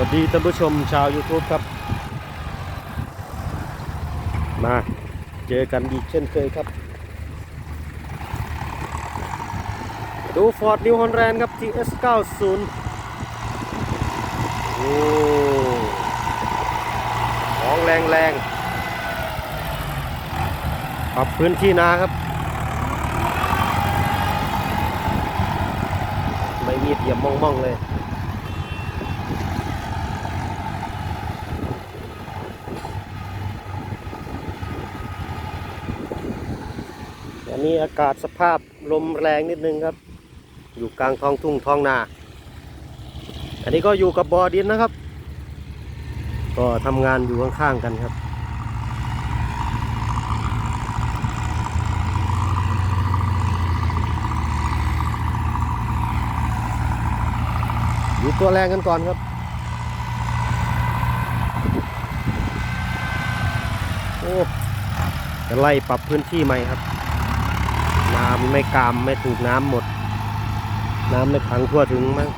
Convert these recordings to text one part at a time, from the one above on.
วัสดีท่านผู้ชมชาว YouTube ครับ มาเจอกันอีกเช่นเคยครับ ดู Ford New Holland ครับ TS 90โอ้ของแรงแรงปรับพื้นที่นาครับ ไม่มีเดียมมองๆเลย นี้อากาศสภาพลมแรงนิดนึงครับ อยู่กลางท้องทุ่งท้องนา อันนี้ก็อยู่กับบอดินนะครับ ก็ทำงานอยู่ข้างๆกันครับอยู่ตัวแรงกันก่อนครับ โอ้จะไล่ปรับพื้นที่ใหม่ครับ น้ำไม่กามไม่ถูกน้ำหมด น้ำไม่ขังทั่วถึงมั้ง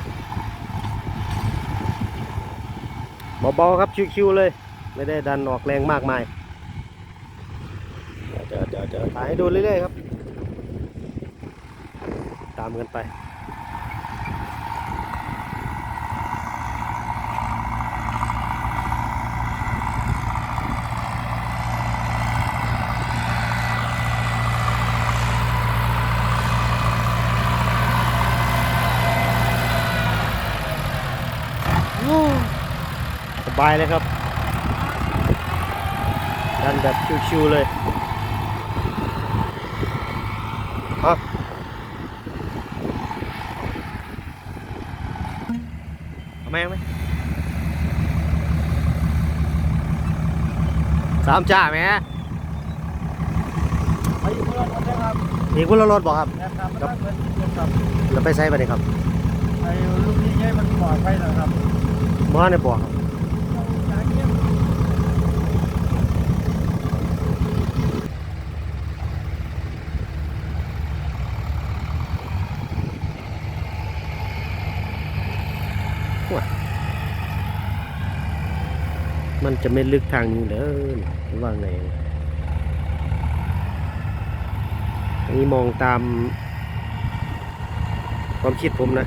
เบาๆครับชิวๆเลย ไม่ได้ดันออกแรงมากมายเดี๋ยวเดี๋ยวเดี๋ยวถ่ายให้ดูเรื่อยๆครับ ตามกันไป บายเลยครับ ดันแบบชิวๆเลยฮะเอาไหมเอาไหมสามจ่าไหมฮะไปอยู่เพื่อนกันนะครับมีคุณรถบอกครับนะครับไม่ต้องเงินเงินครับเราไปใช้ไปเลยครับไอ้ลูกนี้ให้มันปลอดภัยหนะครับมอในบ่อครับ อย่างเงี้ย มันจะไม่ลึกทางนี้เลยหรือว่าไงอันนี้มองตามความคิดผมนะ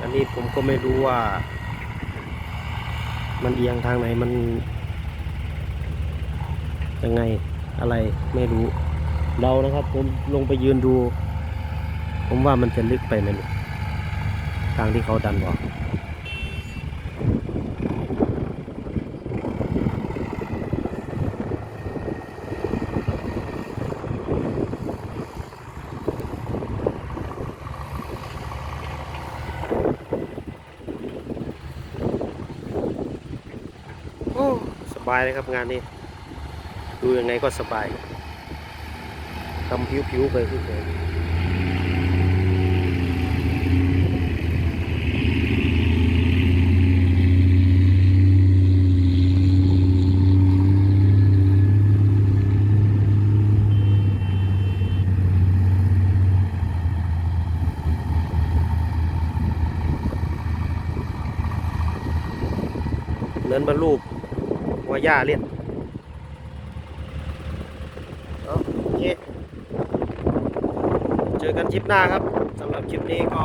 อันนี้ผมก็ไม่รู้ว่า มันเอียงทางไหนมันยังไงอะไรไม่รู้เดานะครับ ผมลงไปยืนดู ผมว่ามันจะลึกไปไหมทางที่เขาดันบอก บายเลยครับงานนี้ ดูยังไงก็สบายทำผิวๆไปทุกอย่างเหมือนบรรลู ว่าหญ้าเล่นเอาโอเคเจอกันคลิปหน้าครับสำหรับคลิปนี้ก็